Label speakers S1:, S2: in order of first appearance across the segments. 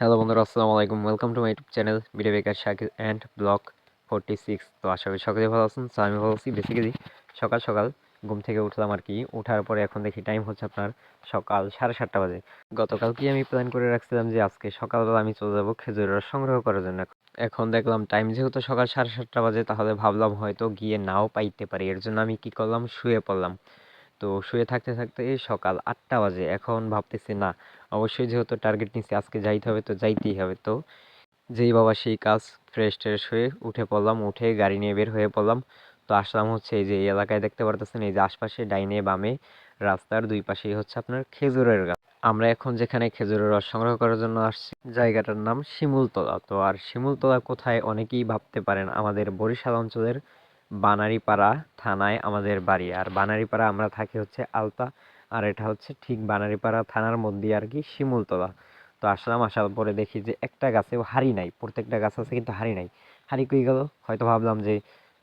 S1: Hello বন্ধুরা, আসসালামু আলাইকুম। Welcome to my YouTube channel video Baker Shakir and block forty six তো আশা করি সকলে ভালো আছেন, তো আমি ভালো আছি। বেসিক্যালি সকাল সকাল ঘুম থেকে উঠলাম আর কি। ওঠার পরে এখন দেখি টাইম হচ্ছে আপনার সকাল সাড়ে সাতটা বাজে। গতকালকে আমি প্ল্যান করে রাখছিলাম যে আজকে সকালবেলা আমি চলে যাব খেজুরের সংগ্রহ করার জন্য। এখন দেখলাম টাইম যেহেতু সকাল সাড়ে সাতটা বাজে, তাহলে ভাবলাম হয়তো গিয়ে নাও পাইতে পারি। এর জন্য আমি কি করলাম? শুয়ে পড়লাম। তো শুয়ে থাকতে থাকতে সকাল আটটা বাজে। এখন ভাবতেছি, না, অবশ্যই যেহেতু টার্গেট নিচ্ছি আজকে যাইতে হবে তো যাইতেই হবে। তো যেই বাবা সেই কাজ ফ্রেশ ট্রেশ হয়ে উঠে পড়লাম, উঠে গাড়ি নিয়ে বের হয়ে পড়লাম। তো আসলাম হচ্ছে এই যে এই এলাকায় দেখতে পারতেছেন, এই যে আশপাশে ডাইনে বামে রাস্তার দুই পাশেই হচ্ছে আপনার খেজুরের গাছ। আমরা এখন যেখানে খেজুরের রস সংগ্রহ করার জন্য আসছি, জায়গাটার নাম শিমুলতলা। তো আর শিমুলতলা কোথায় অনেকেই ভাবতে পারেন, আমাদের বরিশাল অঞ্চলের বানারীপাড়া থানায় আমাদের বাড়ি। আর বানারিপাড়া আমরা থাকি হচ্ছে আলতা, আর এটা হচ্ছে ঠিক বানারিপাড়া থানার মধ্যে আর কি শিমুলতলা। তো আসলাম, আসার পরে দেখি যে একটা গাছেও হাড়ি নাই, প্রত্যেকটা গাছ আছে কিন্তু হাড়ি নাই। হাড়ি কই গেল? হয়তো ভাবলাম যে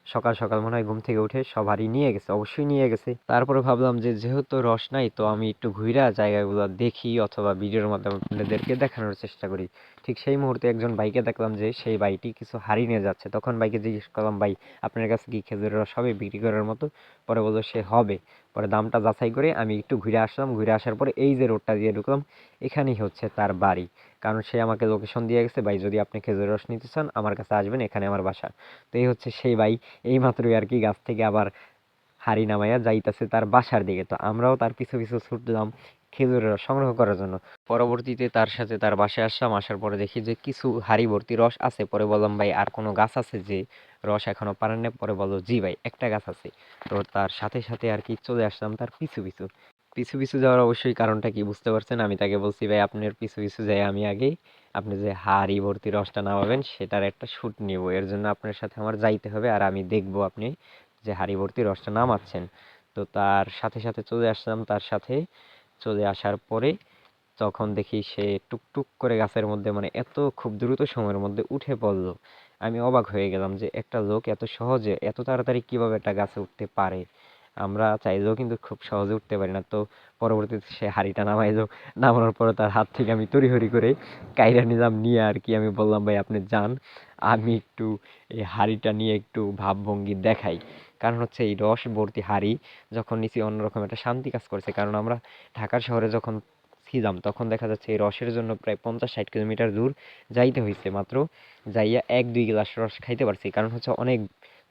S1: সকাল সকাল মনে হয় ঘুম থেকে উঠে সবারই নিয়ে গেছে, অবশ্যই নিয়ে গেছে। তারপরে ভাবলাম যে যেহেতু রস নাই, তো আমি একটু ঘুরা জায়গাগুলো দেখি অথবা ভিডিওর মাধ্যমে আপনাদেরকে দেখানোর চেষ্টা করি। ঠিক সেই মুহূর্তে একজন বাইকে দেখলাম যে সেই বাইটি কিছু হারিয়ে নিয়ে যাচ্ছে। তখন বাইকে জিজ্ঞেস করলাম, ভাই, আপনার কাছে কি খেজুরের রস হবে? বিক্রি করার মতো? পরে বলল, সে হবে। পরে দামটা যাচাই করে আমি একটু ঘুরে আসলাম। ঘুরে আসার পরে এই যে রোডটা দিয়ে ঢুকলাম, এখানেই হচ্ছে তার বাড়ি। কারণ সে আমাকে লোকেশন দিয়ে গেছে। ভাই, যদি আপনি খেজুর রস নিতে চান, আমার কাছে আসবেন, এখানে আমার বাসা। তো এই হচ্ছে সেই ভাই। এই মাত্রই আর কি গাছ থেকে আবার হাড়ি নামাইয়া যাইতেছে তার বাসার দিকে। তো আমরাও তার পিছু পিছু ছুটলাম খেজুরের রস সংগ্রহ করার জন্য। পরবর্তীতে তার সাথে তার বাসায় আসলাম। আসার পরে দেখি যে কিছু হাড়ি ভর্তি রস আছে। পরে বললাম, ভাই, আর কোনো গাছ আছে যে রস এখনও পারেন না পরে বলল, জি ভাই, একটা গাছ আছে। তো তার সাথে সাথে আর কি চলে আসলাম তার পিছু পিছু। পিছু পিছু যাওয়ার অবশ্যই কারণটা কি বুঝতে পারছেন? আমি তাকে বলছি, ভাই আপনার পিছু পিছু যাই, আমি আগেই আপনি যে হাড়ি ভর্তি রসটা নামাবেন, সেটার একটা শ্যুট নিব। এর জন্য আপনার সাথে আমার যাইতে হবে, আর আমি দেখব আপনি যে হাড়ি ভর্তি রসটা নামাচ্ছেন। তো তার সাথে সাথে চলে আসলাম, তার সাথে চলে আসার পরে তখন দেখি সে টুকটুক করে গাছের মধ্যে মানে এত খুব দ্রুত সময়ের মধ্যে উঠে পড়ল। আমি অবাক হয়ে গেলাম যে একটা লোক এত সহজে এত তাড়াতাড়ি কীভাবে একটা গাছে উঠতে পারে? আমরা চাইলেও কিন্তু খুব সহজে উঠতে পারি না। তো পরবর্তীতে সে হাঁড়িটা নামাইলো। নামানোর পরে তার হাত থেকে আমি তড়িহড়ি করে কাইরা নিলাম, নিয়ে আর কি আমি বললাম, ভাই, আপনি যান, আমি একটু এই হাঁড়িটা নিয়ে একটু ভাবভঙ্গি দেখাই। কারণ হচ্ছে এই রস ভর্তি হাঁড়ি যখন নিচে অন্যরকম একটা শান্তি কাজ করছে, কারণ আমরা ঢাকার শহরে যখন ছিলাম, তখন দেখা যাচ্ছে এই রসের জন্য প্রায় পঞ্চাশ ষাট কিলোমিটার দূর যাইতে হয়েছে মাত্র যাইয়া এক দুই গ্লাস রস খাইতে পারছি। কারণ হচ্ছে অনেক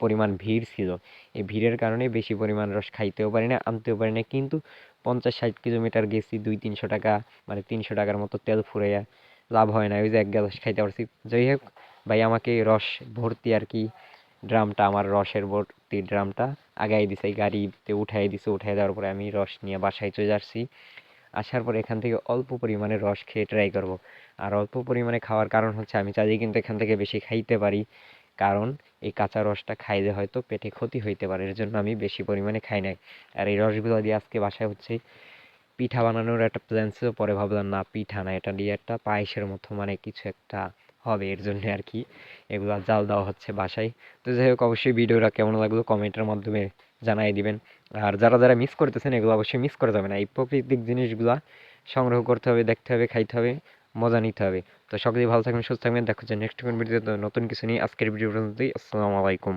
S1: পরিমাণ ভিড় ছিল। এই ভিড়ের কারণে বেশি পরিমাণ রস খাইতেও পারি না, আনতেও পারি না। কিন্তু পঞ্চাশ ষাট কিলোমিটার গেছি দুই তিনশো টাকা মানে তিনশো টাকার মতো তেল ফুরাইয়া লাভ হয় না। ওই যে এক গ্লাস খাইতে পারছি। যাই হোক, ভাই, আমাকে রস ভর্তি আর কি, ড্রামটা, আমার রসের ভর্তি ড্রামটা আগাই দিছে, গাড়িতে উঠাই দিছে, উঠাই দেওয়ার পরে আমি রস নিয়ে বাসায় চলে আসছি। আসার পর এখান থেকে অল্প পরিমাণে রস খেয়ে ট্রাই করব। আর অল্প পরিমাণে খাওয়ার কারণ হচ্ছে, আমি চাইলেই কিন্তু এখান থেকে বেশি খাইতে পারি। কারণ এই কাঁচা রসটা খাইলে হয়তো পেটে ক্ষতি হইতে পারে এর জন্য আমি বেশি পরিমাণে খাই নাই। আর এই রসগুলো দিয়ে আজকে বাসায় হচ্ছে পিঠা বানানোর একটা প্ল্যান ছিল, পরে ভাবলাম, না, পিঠা না, এটা দিয়ে একটা পায়েসের মতো মানে কিছু একটা হবে। এর জন্য আর কি এগুলো জাল দেওয়া হচ্ছে বাসায়। তো যাই হোক, অবশ্যই ভিডিওটা কেমন লাগল কমেন্টের মাধ্যমে জানাই দিবেন। আর যারা যারা মিস করতেছেন, এগুলো অবশ্যই মিস করে যাবে না। এই প্রকৃতিক জিনিসগুলা সংগ্রহ করতে হবে, দেখতে হবে, খাইতে হবে। মজা নিতে হবে। তো সকলেই ভালো থাকবেন, সুস্থ থাকবেন। দেখা হচ্ছে নেক্সট ভিডিওতে নতুন কিছু নিয়ে আজকের ভিডিও পর্যন্তই। আসসালামু আলাইকুম।